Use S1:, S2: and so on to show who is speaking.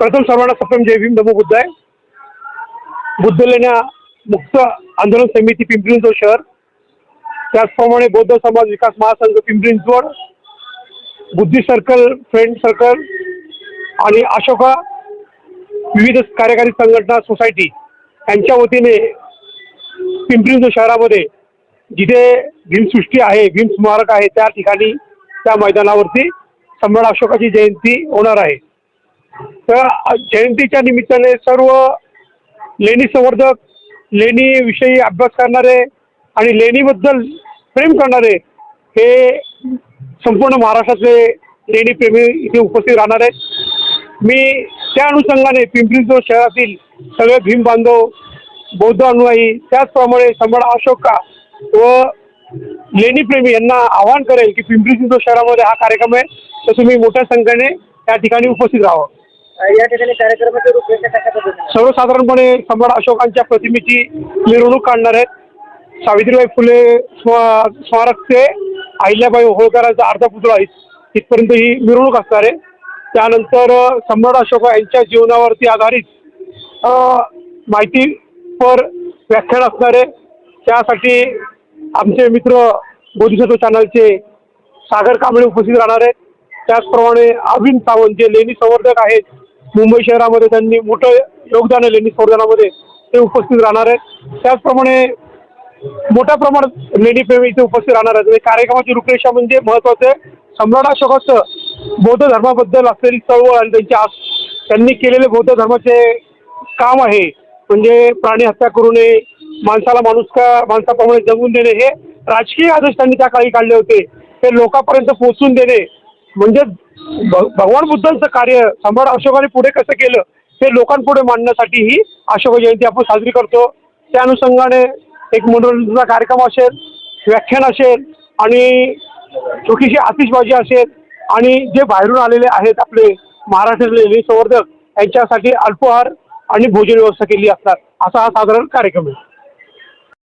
S1: प्रथम सर्वांना सप्तम जय भीम नमो बुद्ध आहे बुद्ध लेण्या मुक्त आंदोलन समिती पिंपरी शहर. त्याचप्रमाणे बौद्ध समाज विकास महासंघ पिंपरी बुद्धी सर्कल फ्रेंड सर्कल आणि अशोका विविध कार्यकारी संघटना सोसायटी यांच्या वतीने पिंपरी शहरामध्ये जिथे भीमसृष्टी आहे भीम स्मारक आहे त्या ठिकाणी त्या मैदानावरती सम्राट अशोकाची जयंती होणार आहे. तर जयंतीच्या निमित्ताने सर्व लेणी संवर्धक लेणीविषयी अभ्यास करणारे आणि लेणीबद्दल प्रेम करणारे हे संपूर्ण महाराष्ट्रातले लेणी प्रेमी इथे उपस्थित राहणार आहेत. मी त्या अनुषंगाने पिंपरी चिंचवड शहरातील सगळे भीम बांधव बौद्ध अनुयायी त्याचप्रमाणे सम्राट अशोका व लेणीप्रेमी यांना आवाहन करेल की पिंपरी चिंचवड शहरामध्ये हा कार्यक्रम आहे. तर तुम्ही मोठ्या संख्येने त्या ठिकाणी उपस्थित राहावं.
S2: या ठिकाणी कार्यक्रमाच्या रूपरेषा कशा पद्धतीने?
S1: सर्वसाधारणपणे सम्राट अशोकांच्या प्रतिमेची मिरवणूक काढणार आहेत. सावित्रीबाई फुले स्मा- स्मारक ते अहिल्याबाई होळकरांचा अर्धा पुतळा आहे तिथपर्यंत ही मिरवणूक असणार आहे. त्यानंतर सम्राट अशोका यांच्या जीवनावरती आधारित माहिती पर व्याख्यान असणार आहे. त्यासाठी आमचे मित्र बोधिसत्व चॅनलचे सागर कांबळे उपस्थित राहणार आहेत. त्याचप्रमाणे अविन सावंत जे लेणी संवर्धक आहेत मुंबई शहरामध्ये त्यांनी मोठं योगदान आहे लेणी स्पर्धनामध्ये ते उपस्थित राहणार आहेत. त्याचप्रमाणे मोठ्या प्रमाणात लेणी प्रेमी इथे उपस्थित राहणार आहेत. आणि कार्यक्रमाची रूपरेषा म्हणजे महत्वाचं आहे. सम्राट अशोकाचं बौद्ध धर्माबद्दल असलेली चळवळ आणि त्यांची आस त्यांनी केलेले बौद्ध धर्माचे काम आहे. म्हणजे प्राणी हत्या करू नये माणसाला माणूस का माणसाप्रमाणे जगून देणे हे राजकीय आदेश त्यांनी त्या काळी काढले होते. ते लोकांपर्यंत पोहोचून देणे म्हणजे भगवान बुद्धांचं कार्य सम्राट अशोकाने पुढे कसं केलं ते लोकांपुढे मांडण्यासाठी ही अशोक जयंती आपण साजरी करतो. त्या अनुषंगाने एक मनोरंजनाचा कार्यक्रम असेल व्याख्यान असेल आणि छोटीशी आतिषबाजी असेल आणि जे बाहेरून आलेले आहेत आपले महाराष्ट्रातले संवर्धक यांच्यासाठी अल्पहार आणि भोजन व्यवस्था केली असणार असा हा साधारण कार्यक्रम आहे.